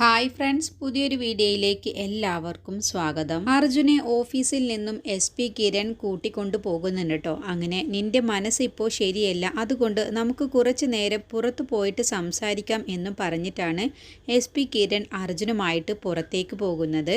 Hi friends പുതിയൊരു വീഡിയോയിലേക്ക് എല്ലാവർക്കും സ്വാഗതം. അർജുനെ ഓഫീസിൽ നിന്നും എസ് പി കിരൺ കൂട്ടിക്കൊണ്ടു പോകുന്നുണ്ട് കേട്ടോ. അങ്ങനെ നിന്റെ മനസ്സ് ഇപ്പോൾ ശരിയല്ല. അതുകൊണ്ട് നമുക്ക് കുറച്ച് നേരം പുറത്തു പോയിട്ട് സംസാരിക്കാം എന്നും പറഞ്ഞിട്ടാണ് എസ് പി കിരൺ അർജുനുമായിട്ട് പുറത്തേക്ക് പോകുന്നത്.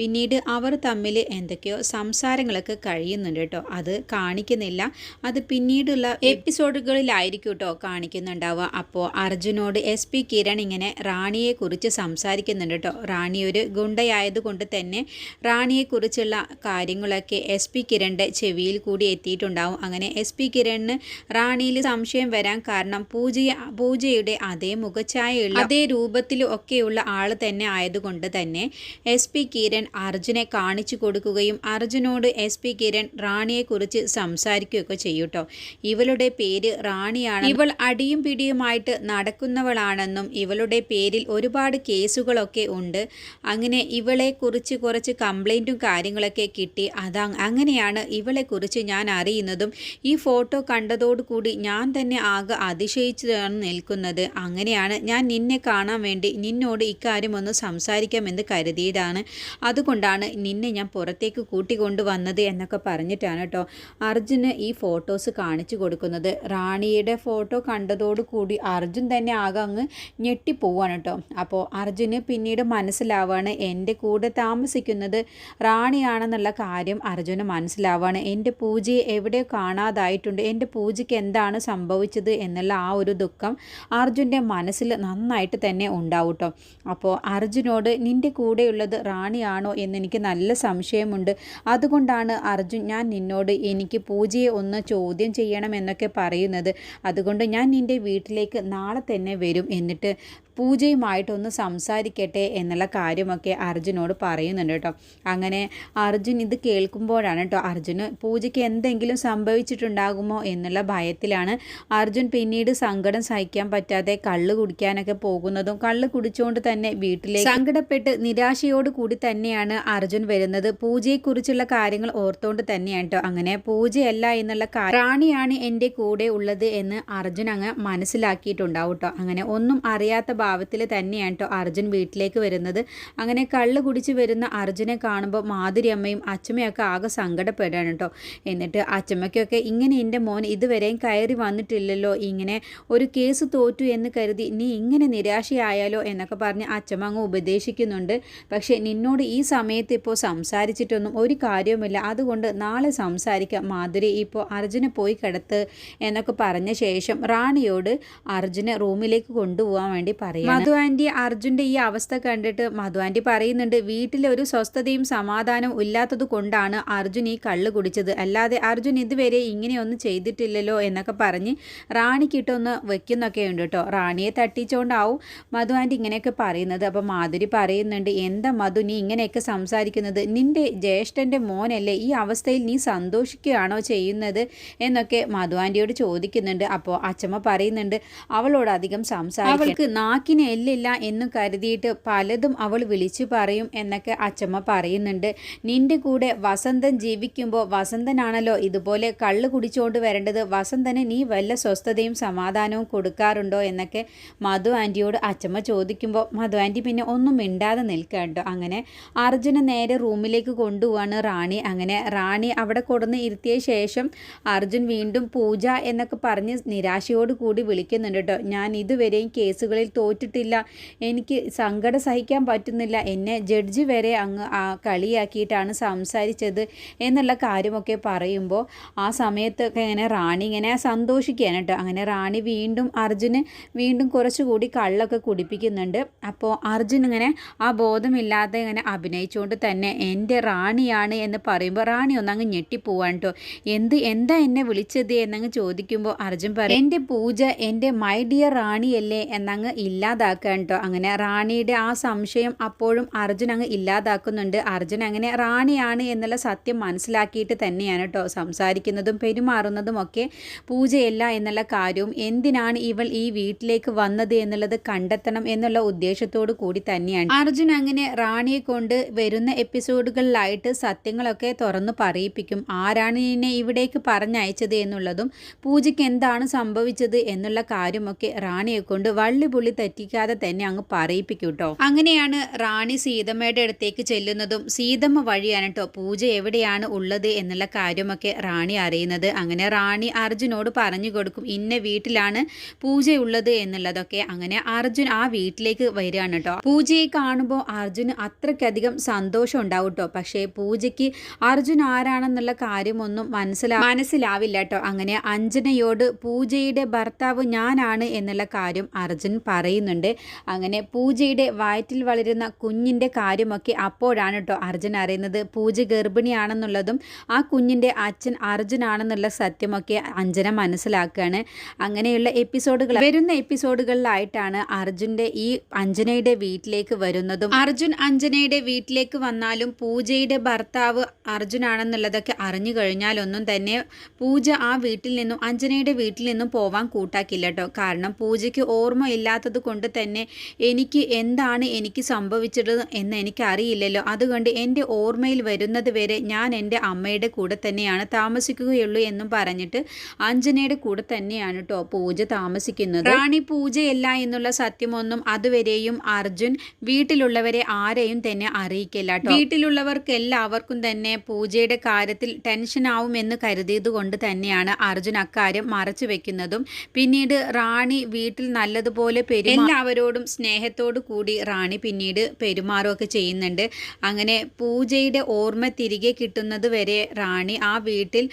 പിന്നീട് അവർ തമ്മിൽ എന്തൊക്കെയോ സംസാരങ്ങളൊക്കെ കഴിയുന്നുണ്ട് കേട്ടോ. അത് കാണിക്കുന്നില്ല. അത് പിന്നീടുള്ള എപ്പിസോഡുകളിലായിരിക്കും കേട്ടോ കാണിക്കുന്നുണ്ടാവുക. അപ്പോൾ അർജുനോട് എസ് പി കിരൺ ഇങ്ങനെ റാണിയെക്കുറിച്ച് സംസാരിക്കുന്നുണ്ട് കേട്ടോ. റാണി ഒരു ഗുണ്ടയായതുകൊണ്ട് തന്നെ റാണിയെക്കുറിച്ചുള്ള കാര്യങ്ങളൊക്കെ എസ് പി കിരണിന്റെ ചെവിയിൽ കൂടി എത്തിയിട്ടുണ്ടാവും. അങ്ങനെ എസ് പി കിരണിന് റാണിയിൽ സംശയം വരാൻ കാരണം പൂജ പൂജയുടെ അതേ മുഖഛായയുള്ള അതേ രൂപത്തിലും ഒക്കെയുള്ള ആൾ തന്നെ ആയതുകൊണ്ട് തന്നെ എസ് പി കിരൺ അർജുനെ കാണിച്ചു കൊടുക്കുകയും അർജുനോട് എസ് പി കിരൺ റാണിയെക്കുറിച്ച് സംസാരിക്കുകയൊക്കെ ചെയ്യൂട്ടോ ഇവളുടെ പേര് റാണിയാണ്. ഇവൾ അടിയും പിടിയുമായിട്ട് നടക്കുന്നവളാണെന്നും ഇവളുടെ പേരിൽ ഒരുപാട് കേസുകളൊക്കെ ഉണ്ട്. അങ്ങനെ ഇവളെക്കുറിച്ച് കുറച്ച് കംപ്ലൈന്റും കാര്യങ്ങളൊക്കെ കിട്ടി. അതാ അങ്ങനെയാണ് ഇവളെക്കുറിച്ച് ഞാൻ അറിയുന്നതും. ഈ ഫോട്ടോ കണ്ടതോടുകൂടി ഞാൻ തന്നെ ആകെ അതിശയിച്ചാണ് നിൽക്കുന്നത്. അങ്ങനെയാണ് ഞാൻ നിന്നെ കാണാൻ വേണ്ടി നിന്നോട് ഇക്കാര്യം ഒന്ന് സംസാരിക്കാമെന്ന് കരുതിയതാണ്. അതുകൊണ്ടാണ് നിന്നെ ഞാൻ പുറത്തേക്ക് കൂട്ടിക്കൊണ്ടു വന്നത് എന്നൊക്കെ പറഞ്ഞിട്ടാണ് കേട്ടോ അർജുന് ഈ ഫോട്ടോസ് കാണിച്ചു കൊടുക്കുന്നത്. റാണിയുടെ ഫോട്ടോ കണ്ടതോടുകൂടി അർജുൻ തന്നെ ആകെ അങ്ങ് ഞെട്ടിപ്പോവാണ് കേട്ടോ. അപ്പോൾ അർജുന് പിന്നീട് മനസ്സിലാവുകയാണ് എന്റെ കൂടെ താമസിക്കുന്നത് റാണിയാണെന്നുള്ള കാര്യം അർജുന് മനസ്സിലാവുകയാണ് എന്റെ പൂജയെ എവിടെ കാണാതായിട്ടുണ്ട്? എന്റെ പൂജയ്ക്ക് എന്താണ് സംഭവിച്ചത്? എന്നുള്ള ആ ഒരു ദുഃഖം അർജുന്റെ മനസ്സിൽ നന്നായിട്ട് തന്നെ ഉണ്ടാവും കേട്ടോ അപ്പോൾ അർജുനോട് നിന്റെ കൂടെയുള്ളത് റാണിയാണോ എന്നെനിക്ക് നല്ല സംശയമുണ്ട്. അതുകൊണ്ടാണ് അർജുൻ ഞാൻ നിന്നോട് എനിക്ക് പൂജയെ ഒന്ന് ചോദ്യം ചെയ്യണം എന്നൊക്കെ പറയുന്നത്. അതുകൊണ്ട് ഞാൻ നിന്റെ വീട്ടിലേക്ക് നാളെ തന്നെ വരും. എന്നിട്ട് പൂജയുമായിട്ടൊന്ന് സംസാരിക്കട്ടെ എന്നുള്ള കാര്യമൊക്കെ അർജുനോട് പറയുന്നുണ്ട് കേട്ടോ. അങ്ങനെ അർജുൻ ഇത് കേൾക്കുമ്പോഴാണ് കേട്ടോ അർജുന് പൂജയ്ക്ക് എന്തെങ്കിലും സംഭവിച്ചിട്ടുണ്ടാകുമോ എന്നുള്ള ഭയത്തിലാണ് അർജുൻ പിന്നീട് സങ്കടം സഹിക്കാൻ പറ്റാതെ കള്ള് കുടിക്കാനൊക്കെ പോകുന്നതും കള്ള് കുടിച്ചുകൊണ്ട് തന്നെ വീട്ടിലേക്ക് സങ്കടപ്പെട്ട് നിരാശയോട് കൂടി തന്നെയാണ് അർജുൻ വരുന്നത്. പൂജയെക്കുറിച്ചുള്ള കാര്യങ്ങൾ ഓർത്തുകൊണ്ട് തന്നെയാണ് കേട്ടോ. അങ്ങനെ പൂജയല്ല എന്നുള്ള റാണിയാണ് എന്റെ കൂടെ ഉള്ളത് എന്ന് അർജുൻ അങ്ങ് മനസ്സിലാക്കിയിട്ടുണ്ടാവും കേട്ടോ. അങ്ങനെ ഒന്നും അറിയാത്ത ഭാവത്തിൽ തന്നെയാണ് കേട്ടോ അർജുൻ വീട്ടിലേക്ക് വരുന്നത്. അങ്ങനെ കള്ള് കുടിച്ച് വരുന്ന അർജുനെ കാണുമ്പോൾ മാധുരി അമ്മയും അച്ഛമ്മയൊക്കെ ആകെ സങ്കടപ്പെടുകയാണ് കേട്ടോ എന്നിട്ട് അച്ഛമ്മയ്ക്കൊക്കെ ഇങ്ങനെ എന്റെ മോൻ ഇതുവരെയും കയറി വന്നിട്ടില്ലല്ലോ ഇങ്ങനെ ഒരു കേസ് തോറ്റു എന്ന് കരുതി നീ ഇങ്ങനെ നിരാശയായാലോ എന്നൊക്കെ പറഞ്ഞ് അച്ഛമ്മ അങ്ങ് ഉപദേശിക്കുന്നുണ്ട്. പക്ഷേ നിന്നോട് ഈ സമയത്ത് ഇപ്പോൾ സംസാരിച്ചിട്ടൊന്നും ഒരു കാര്യവുമില്ല. അതുകൊണ്ട് നാളെ സംസാരിക്കാം മാധുരി. ഇപ്പോൾ അർജുനെ പോയി കിടത്ത് എന്നൊക്കെ പറഞ്ഞ ശേഷം റാണിയോട് അർജുനെ റൂമിലേക്ക് കൊണ്ടുപോകാൻ വേണ്ടി പറയും മധു ആന്റി അർജുന്റെ ഈ അവസ്ഥ കണ്ടിട്ട് മധു ആന്റി പറയുന്നുണ്ട് വീട്ടിലെ ഒരു സ്വസ്ഥതയും സമാധാനവും ഇല്ലാത്തത് കൊണ്ടാണ് അർജുൻ ഈ കള്ള് കുടിച്ചത്. അല്ലാതെ അർജുൻ ഇതുവരെ ഇങ്ങനെയൊന്നും ചെയ്തിട്ടില്ലല്ലോ എന്നൊക്കെ പറഞ്ഞ് റാണിക്കിട്ടൊന്ന് വെക്കുന്നൊക്കെ ഉണ്ട് കേട്ടോ. റാണിയെ തട്ടിച്ചോണ്ടാവും മധു ആന്റി ഇങ്ങനെയൊക്കെ പറയുന്നത്. അപ്പോൾ മാധുരി പറയുന്നുണ്ട് എന്താ മധു നീ ഇങ്ങനെയൊക്കെ സംസാരിക്കുന്നത്? നിന്റെ ജ്യേഷ്ഠന്റെ മോനല്ലേ ഈ അവസ്ഥയിൽ നീ സന്തോഷിക്കുകയാണോ ചെയ്യുന്നത്? എന്നൊക്കെ മധു ആന്റിയോട് ചോദിക്കുന്നുണ്ട്. അപ്പോൾ അച്ഛമ്മ പറയുന്നുണ്ട് അവളോട് അധികം സംസാരിക്കും അവൾക്ക് നാക്കിന് എല്ലില്ല എന്ന് കരുതിയിട്ട് പലതും അവൾ വിളിച്ചു പറയും എന്നൊക്കെ അച്ചമ്മ പറയുന്നുണ്ട്. നിന്റെ കൂടെ വസന്തൻ ജീവിക്കുമ്പോൾ വസന്തനാണല്ലോ ഇതുപോലെ കള്ള് കുടിച്ചുകൊണ്ട് വരേണ്ടത്. വസന്തന് നീ വല്ല സ്വസ്ഥതയും സമാധാനവും കൊടുക്കാറുണ്ടോ എന്നൊക്കെ മധു ആന്റിയോട് അച്ചമ്മ ചോദിക്കുമ്പോൾ മധു ആന്റി പിന്നെ ഒന്നും മിണ്ടാതെ നിൽക്കണ്ടോ അങ്ങനെ അർജുന നേരെ റൂമിലേക്ക് കൊണ്ടുപോവാണ് റാണി. അങ്ങനെ റാണി അവിടെ കൊടുന്ന് ഇരുത്തിയ ശേഷം അർജുൻ വീണ്ടും പൂജ എന്നൊക്കെ പറഞ്ഞ് നിരാശയോട് കൂടി വിളിക്കുന്നുണ്ട് കേട്ടോ ഞാൻ ഇതുവരെയും കേസുകളിൽ തോറ്റിട്ടില്ല. എനിക്ക് സങ്കടം സഹിക്കാൻ പറ്റുന്നില്ല. എന്നെ ജഡ്ജി വരെ അങ്ങ് കളിയാക്കിയിട്ടാണ് സംസാരിച്ചത് എന്നുള്ള കാര്യമൊക്കെ പറയുമ്പോൾ ആ സമയത്തൊക്കെ ഇങ്ങനെ റാണി ഇങ്ങനെ സന്തോഷിക്കുകയാണ് കേട്ടോ. അങ്ങനെ റാണി വീണ്ടും അർജുന് വീണ്ടും കുറച്ചുകൂടി കള്ളൊക്കെ കുടിപ്പിക്കുന്നുണ്ട്. അപ്പോൾ അർജുൻ ഇങ്ങനെ ആ ബോധമില്ലാതെ ഇങ്ങനെ അഭിനയിച്ചുകൊണ്ട് തന്നെ എന്റെ റാണിയാണ് എന്ന് പറയുമ്പോൾ റാണി ഒന്നങ്ങ് ഞെട്ടിപ്പോവാണ് കേട്ടോ. എന്ത് എന്താ എന്നെ വിളിച്ചത് എന്നങ്ങ് ചോദിക്കുമ്പോൾ അർജുൻ പറയും എന്റെ പൂജ എന്റെ മൈ ഡിയർ റാണിയല്ലേ? എന്നങ്ങ് ഇല്ലാതാക്കാൻ കേട്ടോ അങ്ങനെ റാണിയുടെ ആ സംശയം അപ്പോഴും അർജുൻ അങ്ങ് ഇല്ലാതാക്കുന്നുണ്ട്. അർജുൻ അങ്ങനെ റാണിയാണ് എന്നുള്ള സത്യം മനസ്സിലാക്കിയിട്ട് തന്നെയാണ് കേട്ടോ സംസാരിക്കുന്നതും പെരുമാറുന്നതും ഒക്കെ പൂജയല്ല എന്നുള്ള കാര്യവും എന്തിനാണ് ഇവൾ ഈ വീട്ടിലേക്ക് വന്നത് എന്നുള്ളത് കണ്ടെത്തണം എന്നുള്ള ഉദ്ദേശത്തോടു കൂടി തന്നെയാണ്. അർജുൻ അങ്ങനെ റാണിയെ കൊണ്ട് വരുന്ന എപ്പിസോഡുകളിലായിട്ട് സത്യങ്ങളൊക്കെ തുറന്നു പറയിപ്പിക്കും. ആരാണ് നിന്നെ ഇവിടേക്ക് പറഞ്ഞയച്ചത് എന്നുള്ളതും പൂജയ്ക്ക് എന്താണ് സംഭവിച്ചത് എന്നുള്ള കാര്യമൊക്കെ റാണിയെ കൊണ്ട് വള്ളിപുള്ളി തെറ്റിക്കാതെ തന്നെ അങ്ങ് പറയിപ്പിക്കും കേട്ടോ അങ്ങനെയാണ് റാണി സീതമ്മയുടെ അടുത്തേക്ക് ചെല്ലുന്നതും സീതമ്മ വഴിയാണ് കേട്ടോ പൂജ എവിടെയാണ് ഉള്ളത് എന്നുള്ള കാര്യമൊക്കെ റാണി അറിയുന്നത്. അങ്ങനെ റാണി അർജുനോട് പറഞ്ഞു കൊടുക്കും ഇന്ന വീട്ടിലാണ് പൂജയുള്ളത് എന്നുള്ളതൊക്കെ. അങ്ങനെ അർജുൻ ആ വീട്ടിലേക്ക് വരികയാണ് കേട്ടോ പൂജയെ കാണുമ്പോൾ അർജുന് അത്രയ്ക്കധികം സന്തോഷം ഉണ്ടാവും കേട്ടോ പക്ഷേ പൂജയ്ക്ക് അർജുൻ ആരാണെന്നുള്ള കാര്യമൊന്നും മനസ്സിലാ മനസ്സിലാവില്ല കേട്ടോ അങ്ങനെ അഞ്ജനയോട് പൂജയുടെ ഭർത്താവ് ഞാനാണ് എന്നുള്ള കാര്യം അർജുൻ പറയുന്നുണ്ട് അങ്ങനെ പൂജയുടെ വയറ്റിൽ വളരുന്ന കുഞ്ഞിന്റെ കാര്യമൊക്കെ അപ്പോഴാണ് കേട്ടോ അർജുൻ അറിയുന്നത്. പൂജ ഗർഭിണിയാണെന്നുള്ളതും ആ കുഞ്ഞിന്റെ അച്ഛൻ അർജുനാണെന്നുള്ള സത്യമൊക്കെ അഞ്ജന മനസ്സിലാക്കുകയാണ്. അങ്ങനെയുള്ള എപ്പിസോഡുകൾ വരുന്ന എപ്പിസോഡുകളിലായിട്ടാണ് അർജുന്റെ ഈ അഞ്ജനയുടെ വീട്ടിലേക്ക് വരുന്നതും. അർജുൻ അഞ്ജനയുടെ വീട്ടിലേക്ക് വന്നാലും പൂജയുടെ ഭർത്താവ് അർജുനാണെന്നുള്ളതൊക്കെ അറിഞ്ഞു കഴിഞ്ഞാലൊന്നും തന്നെ പൂജ ആ വീട്ടിൽ നിന്നും അഞ്ജനയുടെ വീട്ടിൽ നിന്നും പോവാൻ കൂട്ടാക്കില്ല കേട്ടോ കാരണം പൂജയ്ക്ക് ഓർമ്മ ഇല്ലാത്തത് കൊണ്ട് തന്നെ എനിക്ക് എന്താണ് എനിക്ക് സംഭവിച്ചത് എന്ന് എനിക്കറിയില്ലല്ലോ. അതുകൊണ്ട് എന്റെ ഓർമ്മയിൽ വരുന്നത് വരെ ഞാൻ എന്റെ അമ്മയുടെ കൂടെ തന്നെയാണ് താമസിക്കുകയുള്ളൂ എന്നും പറഞ്ഞിട്ട് അഞ്ജനയുടെ കൂടെ തന്നെയാണ് കേട്ടോ പൂജ താമസിക്കുന്നത്. റാണി പൂജയല്ല എന്നുള്ള സത്യമൊന്നും അതുവരെയും അർജുൻ വീട്ടിലുള്ളവരെ ആരെയും തന്നെ അറിയിക്കില്ല വീട്ടിലുള്ളവർക്ക് എല്ലാവർക്കും തന്നെ പൂജയുടെ കാര്യത്തിൽ ടെൻഷൻ ആവുമെന്ന് കരുതിയത് കൊണ്ട് തന്നെയാണ് അർജുൻ അക്കാര്യം മറച്ചു വെക്കുന്നതും. പിന്നീട് റാണി വീട്ടിൽ നല്ലതുപോലെ പെരു എല്ലാവരോടും സ്നേഹത്തോടു കൂടി റാണി പിന്നീട് പെരുമാറുകയൊക്കെ ചെയ്യുന്നുണ്ട്. അങ്ങനെ പൂജയുടെ ഓർമ്മ തിരികെ കിട്ടുന്നത് വരെ റാണി ആ വീട്ടിൽ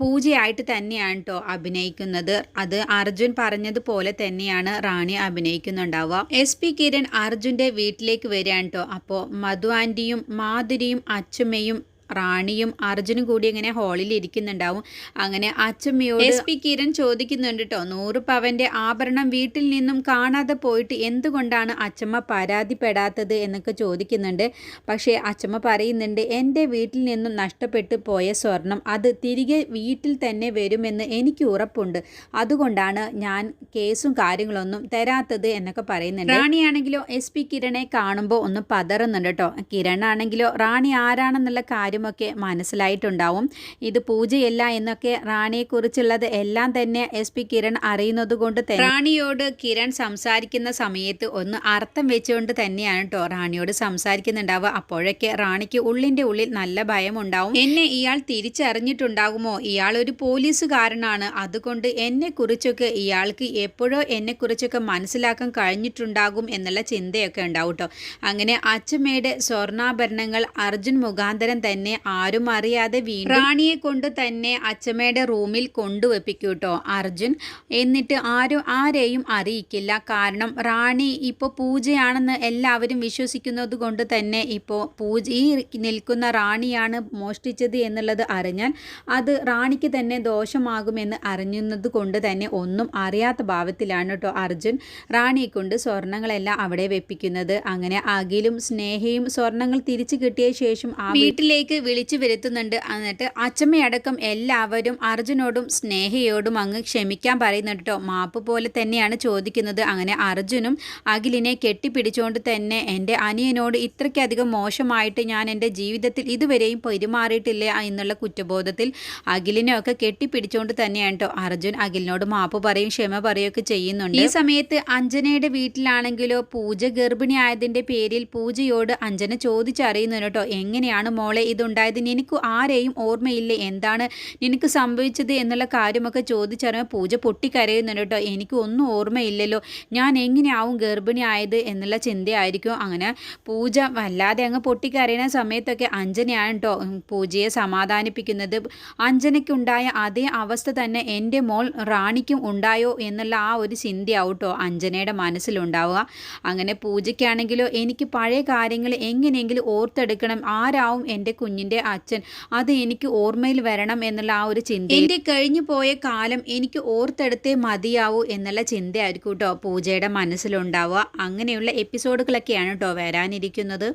പൂജയായിട്ട് തന്നെയാണ് കേട്ടോ അഭിനയിക്കുന്നത്. അത് അർജുൻ പറഞ്ഞതുപോലെ തന്നെയാണ് റാണി അഭിനയിക്കുന്നുണ്ടാവുക. എസ് പി കിരൺ അർജുന്റെ വീട്ടിലേക്ക് വരികയാണ് കേട്ടോ അപ്പോൾ മധു ആന്റിയും മാധുരിയും അച്ചുമ്മയും റാണിയും അർജുനും കൂടി ഇങ്ങനെ ഹാളിൽ ഇരിക്കുന്നുണ്ടാവും. അങ്ങനെ അച്ചമ്മയോട് എസ് പി കിരൺ ചോദിക്കുന്നുണ്ട് കേട്ടോ നൂറ് പവന്റെ ആഭരണം വീട്ടിൽ നിന്നും കാണാതെ പോയിട്ട് എന്തുകൊണ്ടാണ് അച്ചമ്മ പരാതിപ്പെടാത്തത് എന്നൊക്കെ ചോദിക്കുന്നുണ്ട്. പക്ഷേ അച്ചമ്മ പറയുന്നുണ്ട് എന്റെ വീട്ടിൽ നിന്നും നഷ്ടപ്പെട്ടു പോയ സ്വർണം അത് തിരികെ വീട്ടിൽ തന്നെ വരുമെന്ന് എനിക്ക് ഉറപ്പുണ്ട്. അതുകൊണ്ടാണ് ഞാൻ കേസും കാര്യങ്ങളൊന്നും തരാത്തത് എന്നൊക്കെ പറയുന്നുണ്ട്. റാണിയാണെങ്കിലോ എസ് പി കിരണെ കാണുമ്പോൾ ഒന്ന് പതറുന്നുണ്ട് കേട്ടോ കിരൺ ആണെങ്കിലോ റാണി ആരാണെന്നുള്ള കാര്യം കാര്യമൊക്കെ മനസ്സിലായിട്ടുണ്ടാവും. ഇത് പൂജയല്ല എന്നൊക്കെ റാണിയെക്കുറിച്ചുള്ളത് എല്ലാം തന്നെ എസ് പി കിരൺ അറിയുന്നത് കൊണ്ട് തന്നെ. റാണിയോട് കിരൺ സംസാരിക്കുന്ന സമയത്ത് ഒന്ന് അർത്ഥം വെച്ചുകൊണ്ട് തന്നെയാണ് കേട്ടോ റാണിയോട് സംസാരിക്കുന്നുണ്ടാവുക. അപ്പോഴൊക്കെ റാണിക്ക് ഉള്ളിന്റെ ഉള്ളിൽ നല്ല ഭയം ഉണ്ടാവും എന്നെ ഇയാൾ തിരിച്ചറിഞ്ഞിട്ടുണ്ടാകുമോ ഇയാൾ ഒരു പോലീസുകാരനാണ്. അതുകൊണ്ട് എന്നെക്കുറിച്ചൊക്കെ ഇയാൾക്ക് എപ്പോഴോ എന്നെക്കുറിച്ചൊക്കെ മനസ്സിലാക്കാൻ കഴിഞ്ഞിട്ടുണ്ടാകും എന്നുള്ള ചിന്തയൊക്കെ ഉണ്ടാവും കേട്ടോ അങ്ങനെ അച്ഛമ്മയുടെ സ്വർണാഭരണങ്ങൾ അർജുൻ മുഖാന്തരം തന്നെ തന്നെ ആരും അറിയാതെ വീണ്ടും റാണിയെ കൊണ്ട് തന്നെ അച്ചമ്മയുടെ റൂമിൽ കൊണ്ടുവെപ്പിക്കൂട്ടോ അർജുൻ. എന്നിട്ട് ആരും ആരെയും അറിയിക്കില്ല. കാരണം റാണി ഇപ്പോൾ പൂജയാണെന്ന് എല്ലാവരും വിശ്വസിക്കുന്നത് കൊണ്ട് തന്നെ ഇപ്പോൾ പൂജ ഈ നിൽക്കുന്ന റാണിയാണ് മോഷ്ടിച്ചത് എന്നുള്ളത് അറിഞ്ഞാൽ അത് റാണിക്ക് തന്നെ ദോഷമാകുമെന്ന് അറിഞ്ഞത് കൊണ്ട് തന്നെ ഒന്നും അറിയാത്ത ഭാവത്തിലാണ് കേട്ടോ അർജുൻ റാണിയെ കൊണ്ട് സ്വർണങ്ങളെല്ലാം അവിടെ വെപ്പിക്കുന്നത്. അങ്ങനെ അഖിലും സ്നേഹയും സ്വർണങ്ങൾ തിരിച്ചു കിട്ടിയ ശേഷം വീട്ടിലേക്ക് വീട്ടിലേക്ക് വിളിച്ചു വരുത്തുന്നുണ്ട്. എന്നിട്ട് അച്ഛമ്മയടക്കം എല്ലാവരും അർജുനോടും സ്നേഹയോടും അങ്ങ് ക്ഷമിക്കാൻ പറയുന്നുണ്ട് കേട്ടോ. മാപ്പ് പോലെ തന്നെയാണ് ചോദിക്കുന്നത്. അങ്ങനെ അർജുനും അഖിലിനെ കെട്ടിപ്പിടിച്ചുകൊണ്ട് തന്നെ എന്റെ അനിയനോട് ഇത്രയ്ക്കധികം മോശമായിട്ട് ഞാൻ എന്റെ ജീവിതത്തിൽ ഇതുവരെയും പെരുമാറിയിട്ടില്ല എന്നുള്ള കുറ്റബോധത്തിൽ അഖിലിനെയൊക്കെ കെട്ടിപ്പിടിച്ചുകൊണ്ട് തന്നെയാണ് കേട്ടോ. അർജുൻ അഖിലിനോട് മാപ്പ് പറയും ക്ഷമ പറയുകയൊക്കെ ചെയ്യുന്നുണ്ട്. ഈ സമയത്ത് അഞ്ജനയുടെ വീട്ടിലാണെങ്കിലോ പൂജ ഗർഭിണി ആയതിന്റെ പേരിൽ പൂജയോട് അഞ്ജന ചോദിച്ചറിയുന്നു കേട്ടോ. എങ്ങനെയാണ് മോളെ ഇതുണ്ടായത് നിനക്ക് ആരെയും ഓർമ്മയില്ല? എന്താണ് നിനക്ക് സംഭവിച്ചത് എന്നുള്ള കാര്യമൊക്കെ ചോദിച്ചറിയാൻ പൂജ പൊട്ടിക്കരയുന്നുണ്ട് കേട്ടോ. എനിക്ക് ഒന്നും ഓർമ്മയില്ലല്ലോ. ഞാൻ എങ്ങനെയാവും ഗർഭിണിയായത് എന്നുള്ള ചിന്തയായിരിക്കും. അങ്ങനെ പൂജ വല്ലാതെ അങ്ങ് പൊട്ടിക്കരയുന്ന സമയത്തൊക്കെ അഞ്ജനയാണ് കേട്ടോ പൂജയെ സമാധാനിപ്പിക്കുന്നത്. അഞ്ജനയ്ക്കുണ്ടായ അതേ അവസ്ഥ തന്നെ എന്റെ മോൾ റാണിക്കും ഉണ്ടായോ എന്നുള്ള ആ ഒരു ചിന്തയാവും കേട്ടോ അഞ്ജനയുടെ മനസ്സിലുണ്ടാവുക. അങ്ങനെ പൂജയ്ക്കാണെങ്കിലോ എനിക്ക് പഴയ കാര്യങ്ങൾ എങ്ങനെയെങ്കിലും ഓർത്തെടുക്കണം. ആരാവും എന്റെ കുഞ്ഞിന്റെ അച്ഛൻ. അത് എനിക്ക് ഓർമ്മയിൽ വരണം എന്നുള്ള ആ ഒരു ചിന്ത എന്റെ കഴിഞ്ഞു പോയ കാലം എനിക്ക് ഓർത്തെടുത്തേ മതിയാവൂ എന്നുള്ള ചിന്തയായിരിക്കും കേട്ടോ പൂജയുടെ മനസ്സിലുണ്ടാവുക. അങ്ങനെയുള്ള എപ്പിസോഡുകളൊക്കെയാണ് കേട്ടോ വരാനിരിക്കുന്നത്.